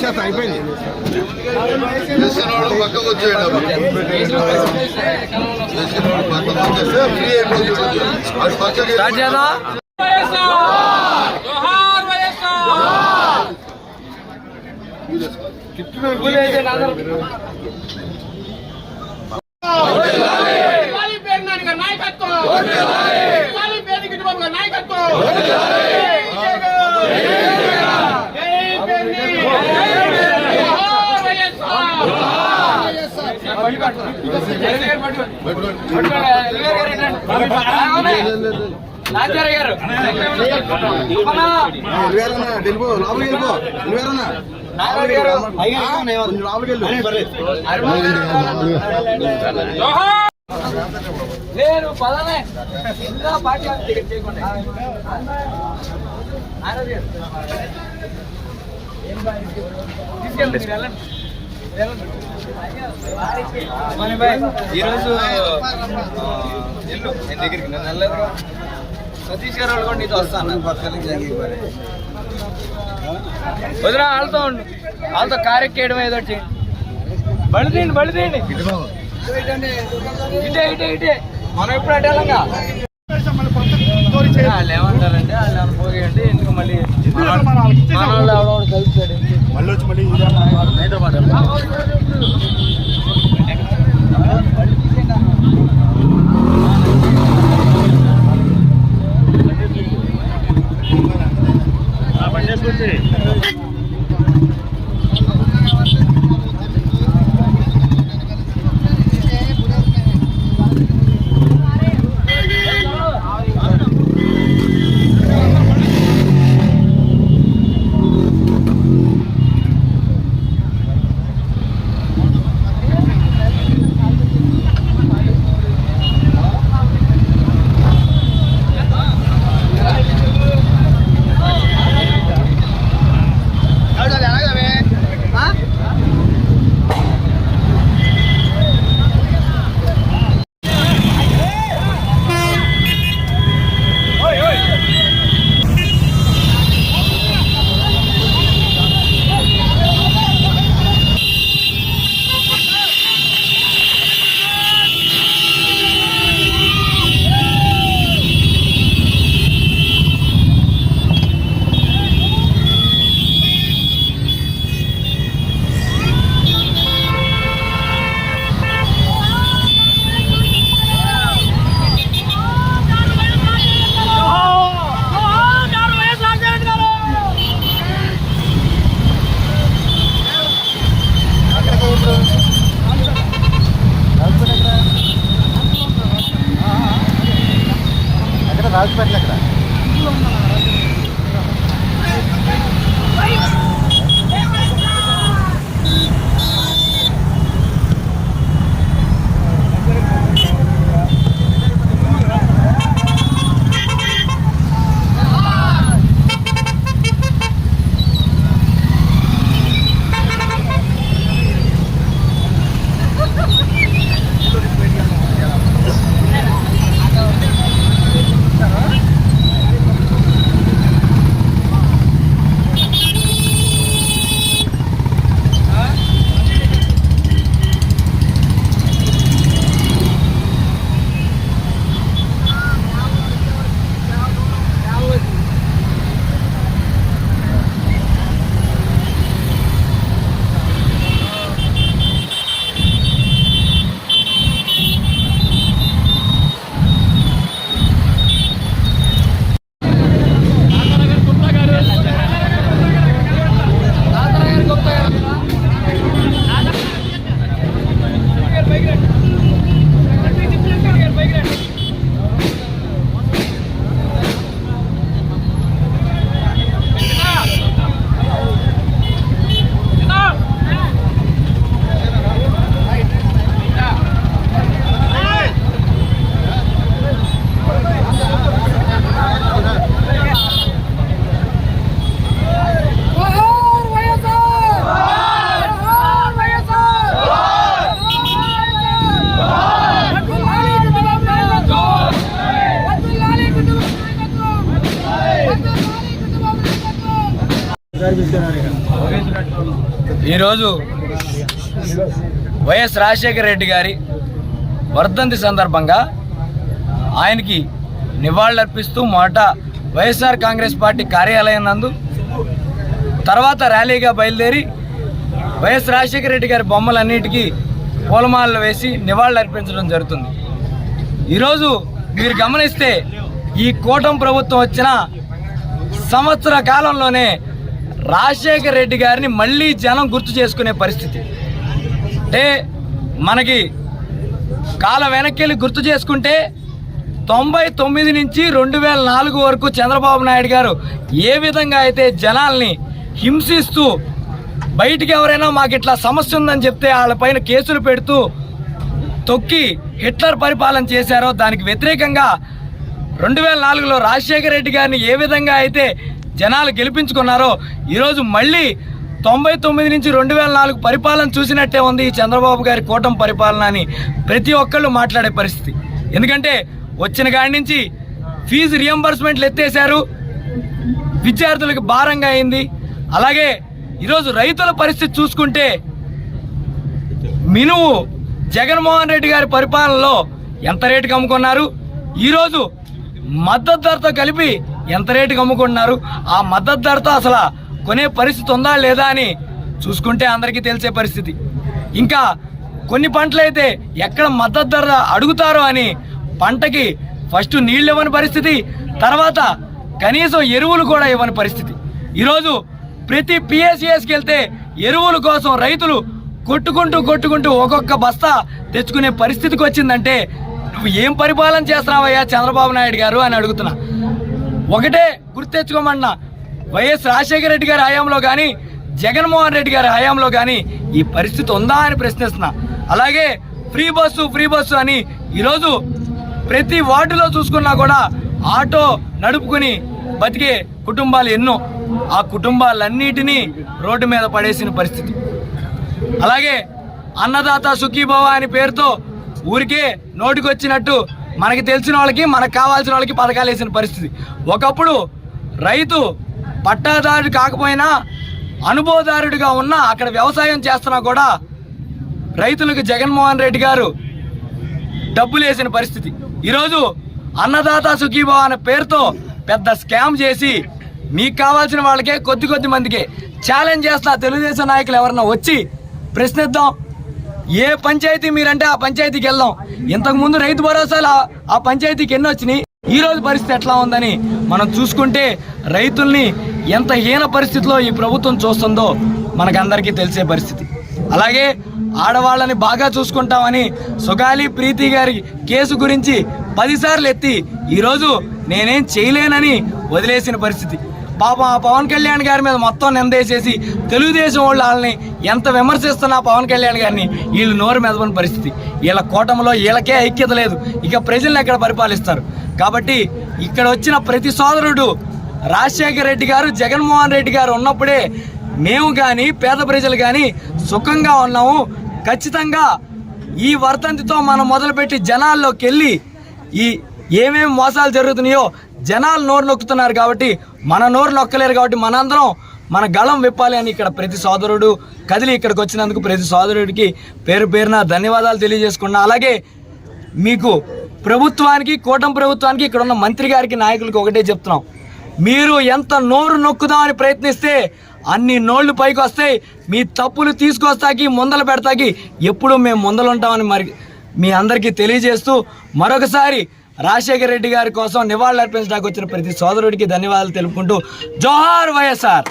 వచ్చేస్తా అయిపోయింది. చేసినోడు పక్కకు వచ్చేయండి అమ్మా. చేసినోడు పక్కకు వచ్చేస్తే ఫ్రీ అయిపోతుంది అటు పక్కకి జోహార్ వైఎస్ఆర్ గాలి పేరు నాన్నగారి నాయకత్వం గాలి పేరు గిట్టుబాబు గారి నాయకత్వం జై పేర్ని. జోహార్ వైఎస్ఆర్. నాచార్య గారు వెళ్ళిపో లోపలికి వెళ్ళిపో వెళ్ళిపోయారన్నా లోపలికి వెళ్ళు నేను పదనే ఇంకా పార్టీ టికెట్ చేయకుండా ఆరోగ్య తీసుకెళ్ళండి వెళ్ళండి. ఈరోజు ఎల్లు నేను దగ్గరికి నేను వెళ్ళలేదు సతీష్ గారు వాళ్ళు కూడా నీతో వస్తాను. వదిన వాళ్ళతో ఉండు. వాళ్ళతో కారెక్కేయడం ఏదో బడి తీయండి బడి తీయండి. ఇటే ఇటే ఇటే. మనం ఎప్పుడు వెళ్ళంగా? వాళ్ళు ఏమంటారంటే వాళ్ళు ఏమన్నా Hey! Tulong ఈరోజు వైఎస్ రాజశేఖర రెడ్డి గారి వర్ధంతి సందర్భంగా ఆయనకి నివాళులర్పిస్తూ మొదట వైఎస్ఆర్ కాంగ్రెస్ పార్టీ కార్యాలయం నందు తర్వాత ర్యాలీగా బయలుదేరి వైఎస్ రాజశేఖర రెడ్డి గారి బొమ్మలన్నిటికీ పూలమాలలు వేసి నివాళులు అర్పించడం జరుగుతుంది. ఈరోజు మీరు గమనిస్తే ఈ కూటమి ప్రభుత్వం వచ్చిన సంవత్సర కాలంలోనే రాజశేఖర్ రెడ్డి గారిని మళ్ళీ జనం గుర్తు చేసుకునే పరిస్థితి. అంటే మనకి కాల వెనక్కి వెళ్ళి గుర్తు చేసుకుంటే తొంభై తొమ్మిది నుంచి రెండు వేల నాలుగు వరకు చంద్రబాబు నాయుడు గారు ఏ విధంగా అయితే జనాల్ని హింసిస్తూ బయటికి ఎవరైనా మాకు ఇట్లా సమస్య ఉందని చెప్తే వాళ్ళపైన కేసులు పెడుతూ తొక్కి హిట్లర్ పరిపాలన చేశారో దానికి వ్యతిరేకంగా రెండు వేల నాలుగులో రాజశేఖర రెడ్డి గారిని ఏ విధంగా అయితే జనాలు గెలిపించుకున్నారో ఈరోజు మళ్ళీ తొంభై తొమ్మిది నుంచి రెండు వేల నాలుగు పరిపాలన చూసినట్టే ఉంది ఈ చంద్రబాబు గారి కూటమి పరిపాలన అని ప్రతి ఒక్కళ్ళు మాట్లాడే పరిస్థితి. ఎందుకంటే వచ్చిన కాడి నుంచి ఫీజు రియంబర్స్మెంట్లు ఎత్తేశారు విద్యార్థులకు భారంగా అయింది. అలాగే ఈరోజు రైతుల పరిస్థితి చూసుకుంటే మినువు జగన్మోహన్ రెడ్డి గారి పరిపాలనలో ఎంత రేటుకి అమ్ముకున్నారు? ఈరోజు మద్దతు ధరతో కలిపి ఎంత రేటుకి అమ్ముకుంటున్నారు? ఆ మద్దతు ధరతో అసలు కొనే పరిస్థితి ఉందా లేదా అని చూసుకుంటే అందరికీ తెలిసే పరిస్థితి. ఇంకా కొన్ని పంటలైతే ఎక్కడ మద్దతు ధర అడుగుతారో అని పంటకి ఫస్ట్ నీళ్ళు ఇవ్వని పరిస్థితి తర్వాత కనీసం ఎరువులు కూడా ఇవ్వని పరిస్థితి. ఈరోజు ప్రతి పిఎస్సిఎస్కి వెళ్తే ఎరువుల కోసం రైతులు కొట్టుకుంటూ కొట్టుకుంటూ ఒక్కొక్క బస్తా తెచ్చుకునే పరిస్థితికి వచ్చిందంటే నువ్వు ఏం పరిపాలన చేస్తున్నావయ్యా చంద్రబాబు నాయుడు గారు అని అడుగుతున్నా. ఒకటే గుర్తెచ్చుకోమన్నా వైఎస్ రాజశేఖర రెడ్డి గారి హయాంలో కానీ జగన్మోహన్ రెడ్డి గారి హయాంలో కానీ ఈ పరిస్థితి ఉందా అని ప్రశ్నిస్తున్నా. అలాగే ఫ్రీ బస్సు ఫ్రీ బస్సు అని ఈరోజు ప్రతి వార్డులో చూసుకున్నా కూడా ఆటో నడుపుకుని బతికే కుటుంబాలు ఎన్నో. ఆ కుటుంబాలన్నిటినీ రోడ్డు మీద పడేసిన పరిస్థితి. అలాగే అన్నదాత సుఖీభవ అని పేరుతో ఊరికే నోటికొచ్చినట్టు మనకి తెలిసిన వాళ్ళకి మనకు కావాల్సిన వాళ్ళకి పథకాలు వేసిన పరిస్థితి. ఒకప్పుడు రైతు పట్టాదారుడు కాకపోయినా అనుభవదారుడిగా ఉన్న అక్కడ వ్యవసాయం చేస్తున్నా కూడా రైతులకు జగన్మోహన్ రెడ్డి గారు డబ్బులు వేసిన పరిస్థితి. ఈరోజు అన్నదాత సుఖీభావ అనే పేరుతో పెద్ద స్కామ్ చేసి మీకు కావాల్సిన వాళ్ళకే కొద్ది కొద్ది మందికే ఛాలెంజ్ చేస్తా తెలుగుదేశం నాయకులు ఎవరన్నా వచ్చి ప్రశ్నిద్దాం. ఏ పంచాయతీ మీరంటే ఆ పంచాయతీకి వెళ్దాం. ఇంతకు ముందు రైతు భరోసాలు ఆ- పంచాయతీకి ఎన్ని వచ్చినాయి? ఈ రోజు పరిస్థితి ఎట్లా ఉందని మనం చూసుకుంటే రైతుల్ని ఎంత హీన పరిస్థితిలో ఈ ప్రభుత్వం చూస్తుందో మనకందరికీ తెలిసే పరిస్థితి. అలాగే ఆడవాళ్ళని బాగా చూసుకుంటామని సుగాలి ప్రీతి గారి కేసు గురించి పదిసార్లు ఎత్తి ఈరోజు నేనేం చేయలేనని వదిలేసిన పరిస్థితి. పాపం ఆ పవన్ కళ్యాణ్ గారి మీద మొత్తం నిందేసేసి తెలుగుదేశం వాళ్ళు వాళ్ళని ఎంత విమర్శిస్తున్నా పవన్ కళ్యాణ్ గారిని వీళ్ళు నోరు మెదపని పరిస్థితి. వీళ్ళ కూటమిలో వీళ్ళకే ఐక్యత లేదు. ఇక ప్రజల్ని ఎక్కడ పరిపాలిస్తారు? కాబట్టి ఇక్కడ వచ్చిన ప్రతి సోదరుడు రాజశేఖర రెడ్డి గారు జగన్మోహన్ రెడ్డి గారు ఉన్నప్పుడే మేము కానీ పేద ప్రజలు కానీ సుఖంగా ఉన్నాము. ఖచ్చితంగా ఈ వర్తంతితో మనం మొదలుపెట్టి జనాల్లోకి వెళ్ళి ఈ ఏమేమి మోసాలు జరుగుతున్నాయో జనాలు నోరు నొక్కుతున్నారు కాబట్టి మన నోరు నొక్కలేరు కాబట్టి మనందరం మన గళం విప్పాలి అని ఇక్కడ ప్రతి సోదరుడు కదిలి ఇక్కడికి వచ్చినందుకు ప్రతి సోదరుడికి పేరు పేరున ధన్యవాదాలు తెలియజేసుకున్నా. అలాగే మీకు ప్రభుత్వానికి కూటమి ప్రభుత్వానికి ఇక్కడ ఉన్న మంత్రి గారికి నాయకులకి ఒకటే చెప్తున్నాం. మీరు ఎంత నోరు నొక్కుదామని ప్రయత్నిస్తే అన్ని నోళ్ళు పైకి వస్తాయి మీ తప్పులు తీసుకొస్తాకి ముందలు పెడతాకి ఎప్పుడు మేము ముందలుంటామని మరి మీ అందరికీ తెలియజేస్తూ మరొకసారి రాజశేఖర రెడ్డి గారి కోసం నివాళులు అర్పించడానికి వచ్చిన ప్రతి సోదరుడికి ధన్యవాదాలు తెలుపుకుంటూ జోహార్ వైఎస్ఆర్.